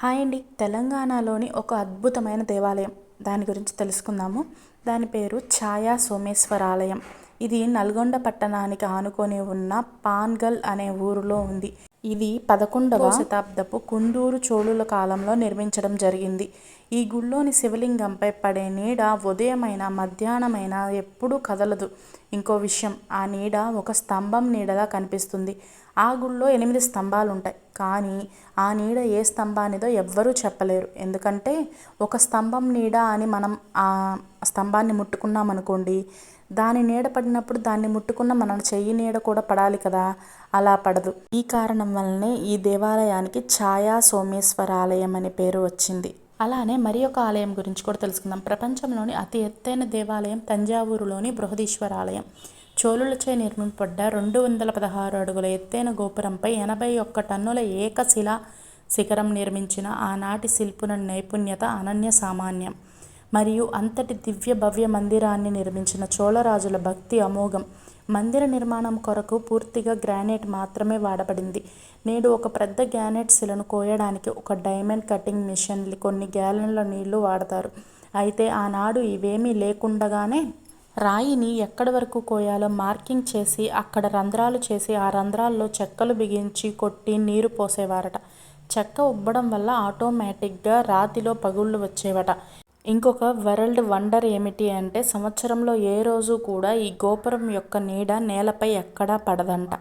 Hi అండి తెలంగాణలోని ఒక అద్భుతమైన దేవాలయం. దాని గురించి తెలుసుకుందాము. దాని పేరు ఛాయా సోమేశ్వర ఆలయం ఇది నల్గొండ పట్టణానికి ఆనుకొని ఉన్న పాన్గల్ అనే ఊరిలో ఉంది. ఇది పదకొండవ శతాబ్దపు కుందూరు చోళుల కాలంలో నిర్మించడం జరిగింది. ఈ గుళ్ళోని శివలింగంపై పడే నీడ ఉదయమైన మధ్యాహ్నమైన ఎప్పుడూ కదలదు. ఇంకో విషయం ఆ నీడ ఒక స్తంభం నీడలా కనిపిస్తుంది. ఆ గుళ్ళో ఎనిమిది స్తంభాలు ఉంటాయి కానీ ఆ నీడ ఏ స్తంభానిదో ఎవ్వరూ చెప్పలేరు. ఎందుకంటే ఒక స్తంభం నీడ అని మనం ఆ స్తంభాన్ని ముట్టుకున్నాం అనుకోండి దాని నీడ పడినప్పుడు దాన్ని ముట్టుకున్న మన చెయ్యి నీడ కూడా పడాలి కదా. అలా పడదు. ఈ కారణం వల్లనే ఈ దేవాలయానికి ఛాయా సోమేశ్వర ఆలయం అనే పేరు వచ్చింది. అలానే మరి ఒక ఆలయం గురించి కూడా తెలుసుకుందాం. ప్రపంచంలోని అతి ఎత్తైన దేవాలయం తంజావూరులోని బృహదీశ్వర ఆలయం చోళులచే నిర్మింపబడ్డ రెండు వందల పదహారు అడుగుల ఎత్తైన గోపురంపై ఎనభై ఒక్క టన్నుల ఏకశిలా శిఖరం నిర్మించిన ఆనాటి శిల్పుల నైపుణ్యత అనన్య సామాన్యం. మరియు అంతటి దివ్య భవ్య మందిరాన్ని నిర్మించిన చోళరాజుల భక్తి అమోఘం. మందిర నిర్మాణం కొరకు పూర్తిగా గ్రానైట్ మాత్రమే వాడబడింది. నేడు ఒక పెద్ద గ్రానైట్ శిలను కోయడానికి ఒక డైమండ్ కటింగ్ మిషన్లు కొన్ని గ్యాలన్ల నీళ్ళు వాడతారు. అయితే ఆనాడు ఇవేమీ లేకుండగానే రాయిని ఎక్కడి వరకు కోయాలో మార్కింగ్ చేసి అక్కడ రంధ్రాలు చేసి ఆ రంధ్రాల్లో చెక్కలు బిగించి కొట్టి నీరు పోసేవారట. చెక్క ఉబ్బడం వల్ల ఆటోమేటిక్గా రాతిలో పగుళ్ళు వచ్చేవట. ఇంకొక వరల్డ్ వండర్ ఏమిటి అంటే సంవత్సరంలో ఏ రోజు కూడా ఈ గోపురం యొక్క నీడ నేలపై ఎక్కడా పడదంట.